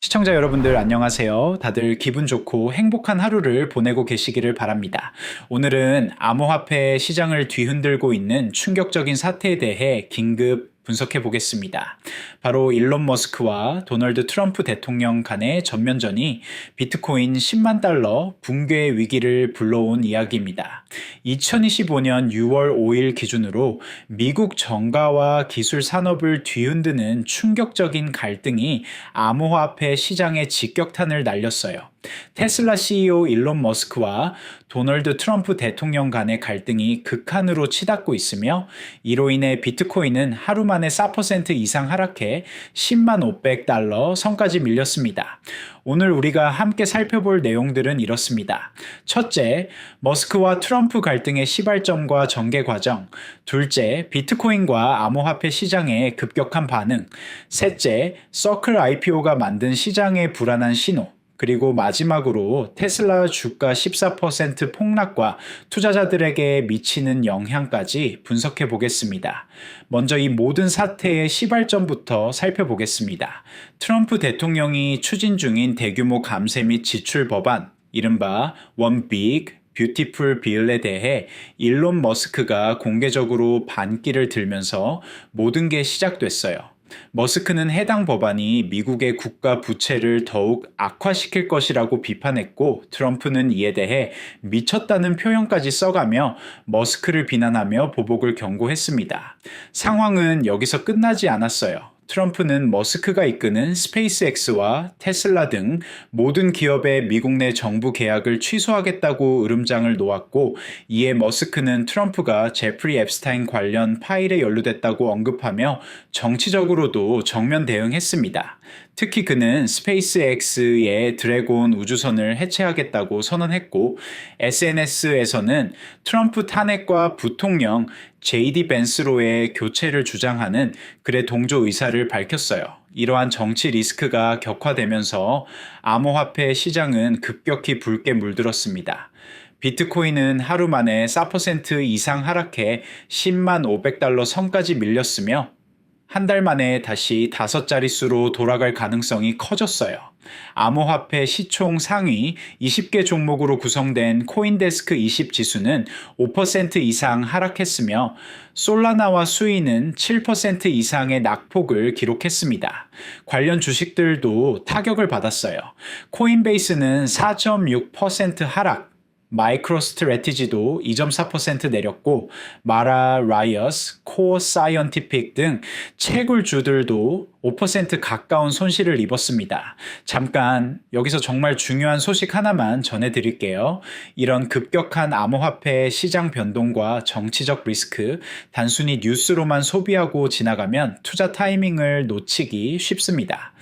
시청자 여러분들 안녕하세요. 다들 기분 좋고 행복한 하루를 보내고 계시기를 바랍니다. 오늘은 암호화폐 시장을 뒤흔들고 있는 충격적인 사태에 대해 긴급 분석해 보겠습니다. 바로 일론 머스크와 도널드 트럼프 대통령 간의 전면전이 비트코인 10만 달러 붕괴 위기를 불러온 이야기입니다. 2025년 6월 5일 기준으로 미국 정가와 기술 산업을 뒤흔드는 충격적인 갈등이 암호화폐 시장에 직격탄을 날렸어요. 테슬라 CEO 일론 머스크와 도널드 트럼프 대통령 간의 갈등이 극한으로 치닫고 있으며 이로 인해 비트코인은 하루 만에 4% 이상 하락해 10만 500달러 선까지 밀렸습니다. 오늘 우리가 함께 살펴볼 내용들은 이렇습니다. 첫째, 머스크와 트럼프 갈등의 시발점과 전개 과정. 둘째, 비트코인과 암호화폐 시장의 급격한 반응. 셋째, 서클 IPO가 만든 시장의 불안한 신호. 그리고 마지막으로 테슬라 주가 14% 폭락과 투자자들에게 미치는 영향까지 분석해 보겠습니다. 먼저 이 모든 사태의 시발점부터 살펴보겠습니다. 트럼프 대통령이 추진 중인 대규모 감세 및 지출 법안, 이른바 원 빅 뷰티풀 빌에 대해 일론 머스크가 공개적으로 반기를 들면서 모든 게 시작됐어요. 머스크는 해당 법안이 미국의 국가 부채를 더욱 악화시킬 것이라고 비판했고 트럼프는 이에 대해 미쳤다는 표현까지 써가며 머스크를 비난하며 보복을 경고했습니다. 상황은 여기서 끝나지 않았어요. 트럼프는 머스크가 이끄는 스페이스X와 테슬라 등 모든 기업의 미국 내 정부 계약을 취소하겠다고 으름장을 놓았고 이에 머스크는 트럼프가 제프리 앱스타인 관련 파일에 연루됐다고 언급하며 정치적으로도 정면 대응했습니다. 특히 그는 스페이스X의 드래곤 우주선을 해체하겠다고 선언했고 SNS에서는 트럼프 탄핵과 부통령 JD 벤스로의 교체를 주장하는 그의 동조 의사를 밝혔어요. 이러한 정치 리스크가 격화되면서 암호화폐 시장은 급격히 붉게 물들었습니다. 비트코인은 하루 만에 4% 이상 하락해 10만 500달러 선까지 밀렸으며 한 달 만에 다시 다섯 자릿수로 돌아갈 가능성이 커졌어요. 암호화폐 시총 상위 20개 종목으로 구성된 코인데스크 20 지수는 5% 이상 하락했으며 솔라나와 수위는 7% 이상의 낙폭을 기록했습니다. 관련 주식들도 타격을 받았어요. 코인베이스는 4.6% 하락, 마이크로 스트레티지도 2.4% 내렸고 마라 라이어스, 코어 사이언티픽 등 채굴주들도 5% 가까운 손실을 입었습니다. 잠깐 여기서 정말 중요한 소식 하나만 전해드릴게요. 이런 급격한 암호화폐 시장 변동과 정치적 리스크, 단순히 뉴스로만 소비하고 지나가면 투자 타이밍을 놓치기 쉽습니다.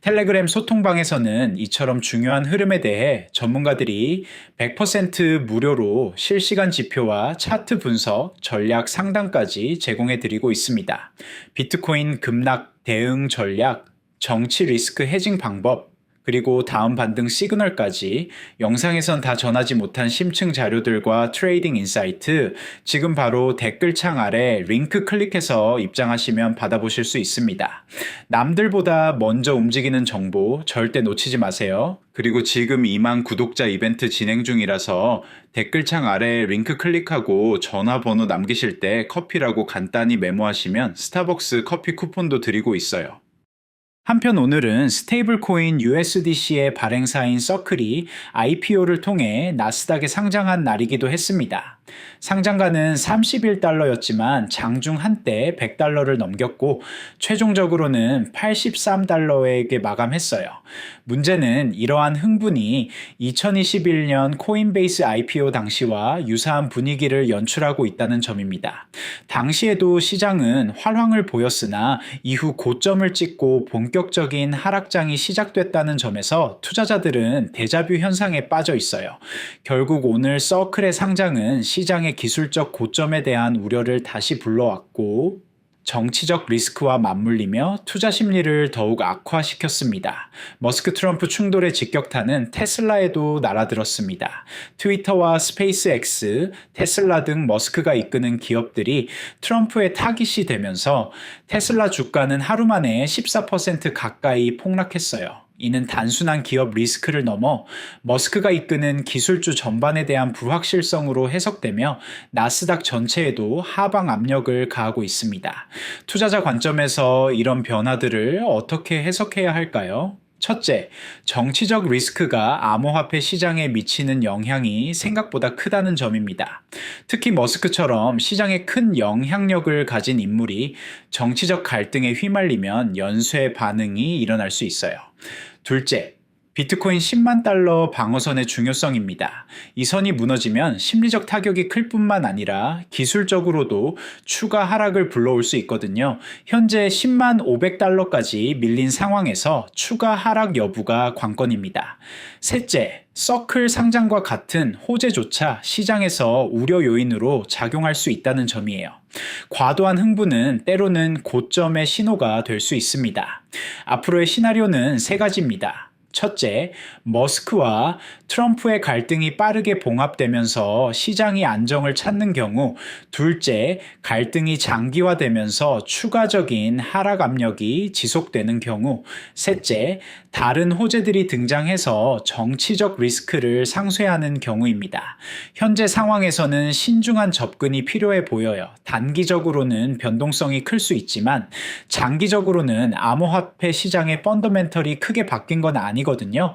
텔레그램 소통방에서는 이처럼 중요한 흐름에 대해 전문가들이 100% 무료로 실시간 지표와 차트 분석, 전략 상담까지 제공해 드리고 있습니다. 비트코인 급락 대응 전략, 정치 리스크 해징 방법, 그리고 다음 반등 시그널까지 영상에선 다 전하지 못한 심층 자료들과 트레이딩 인사이트 지금 바로 댓글창 아래 링크 클릭해서 입장하시면 받아보실 수 있습니다. 남들보다 먼저 움직이는 정보 절대 놓치지 마세요. 그리고 지금 2만 구독자 이벤트 진행 중이라서 댓글창 아래 링크 클릭하고 전화번호 남기실 때 커피라고 간단히 메모하시면 스타벅스 커피 쿠폰도 드리고 있어요. 한편 오늘은 스테이블 코인 USDC의 발행사인 서클이 IPO를 통해 나스닥에 상장한 날이기도 했습니다. 상장가는 31달러였지만 장중 한때 100달러를 넘겼고 최종적으로는 83달러에게 마감했어요. 문제는 이러한 흥분이 2021년 코인베이스 IPO 당시와 유사한 분위기를 연출하고 있다는 점입니다. 당시에도 시장은 활황을 보였으나 이후 고점을 찍고 본격적인 하락장이 시작됐다는 점에서 투자자들은 대자뷰 현상에 빠져 있어요. 결국 오늘 서클의 상장은 시장의 기술적 고점에 대한 우려를 다시 불러왔고 정치적 리스크와 맞물리며 투자 심리를 더욱 악화시켰습니다. 머스크 트럼프 충돌의 직격탄은 테슬라에도 날아들었습니다. 트위터와 스페이스X, 테슬라 등 머스크가 이끄는 기업들이 트럼프의 타깃이 되면서 테슬라 주가는 하루 만에 14% 가까이 폭락했어요. 이는 단순한 기업 리스크를 넘어 머스크가 이끄는 기술주 전반에 대한 불확실성으로 해석되며 나스닥 전체에도 하방 압력을 가하고 있습니다. 투자자 관점에서 이런 변화들을 어떻게 해석해야 할까요? 첫째, 정치적 리스크가 암호화폐 시장에 미치는 영향이 생각보다 크다는 점입니다. 특히 머스크처럼 시장에 큰 영향력을 가진 인물이 정치적 갈등에 휘말리면 연쇄 반응이 일어날 수 있어요. 둘째, 비트코인 10만 달러 방어선의 중요성입니다. 이 선이 무너지면 심리적 타격이 클 뿐만 아니라 기술적으로도 추가 하락을 불러올 수 있거든요. 현재 10만 500달러까지 밀린 상황에서 추가 하락 여부가 관건입니다. 셋째, 서클 상장과 같은 호재조차 시장에서 우려 요인으로 작용할 수 있다는 점이에요. 과도한 흥분은 때로는 고점의 신호가 될 수 있습니다. 앞으로의 시나리오는 세 가지입니다. 첫째, 머스크와 트럼프의 갈등이 빠르게 봉합되면서 시장이 안정을 찾는 경우, 둘째, 갈등이 장기화되면서 추가적인 하락 압력이 지속되는 경우, 셋째, 다른 호재들이 등장해서 정치적 리스크를 상쇄하는 경우입니다. 현재 상황에서는 신중한 접근이 필요해 보여요. 단기적으로는 변동성이 클 수 있지만 장기적으로는 암호화폐 시장의 펀더멘털이 크게 바뀐 건 아니 거든요.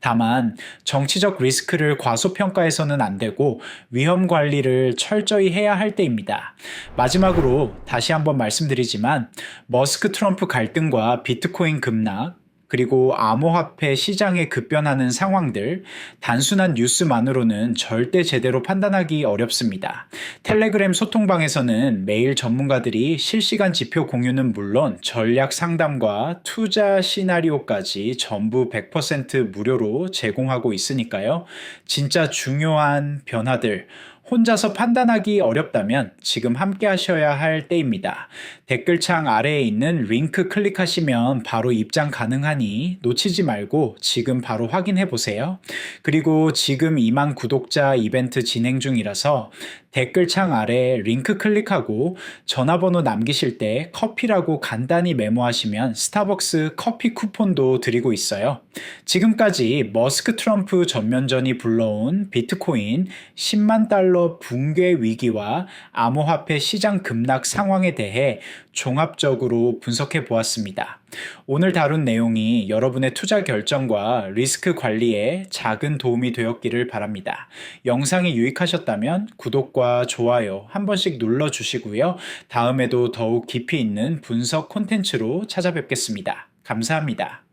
다만 정치적 리스크를 과소평가해서는 안 되고 위험 관리를 철저히 해야 할 때입니다. 마지막으로 다시 한번 말씀드리지만 머스크 트럼프 갈등과 비트코인 급락 그리고 암호화폐 시장에 급변하는 상황들, 단순한 뉴스만으로는 절대 제대로 판단하기 어렵습니다. 텔레그램 소통방에서는 매일 전문가들이 실시간 지표 공유는 물론 전략 상담과 투자 시나리오까지 전부 100% 무료로 제공하고 있으니까요. 진짜 중요한 변화들, 혼자서 판단하기 어렵다면 지금 함께 하셔야 할 때입니다. 댓글창 아래에 있는 링크 클릭하시면 바로 입장 가능하니 놓치지 말고 지금 바로 확인해 보세요. 그리고 지금 2만 구독자 이벤트 진행 중이라서 댓글창 아래 링크 클릭하고 전화번호 남기실 때 커피라고 간단히 메모하시면 스타벅스 커피 쿠폰도 드리고 있어요. 지금까지 머스크 트럼프 전면전이 불러온 비트코인 10만 달러 붕괴 위기와 암호화폐 시장 급락 상황에 대해 종합적으로 분석해 보았습니다. 오늘 다룬 내용이 여러분의 투자 결정과 리스크 관리에 작은 도움이 되었기를 바랍니다. 영상이 유익하셨다면 구독과 좋아요 한 번씩 눌러 주시고요. 다음에도 더욱 깊이 있는 분석 콘텐츠로 찾아뵙겠습니다. 감사합니다.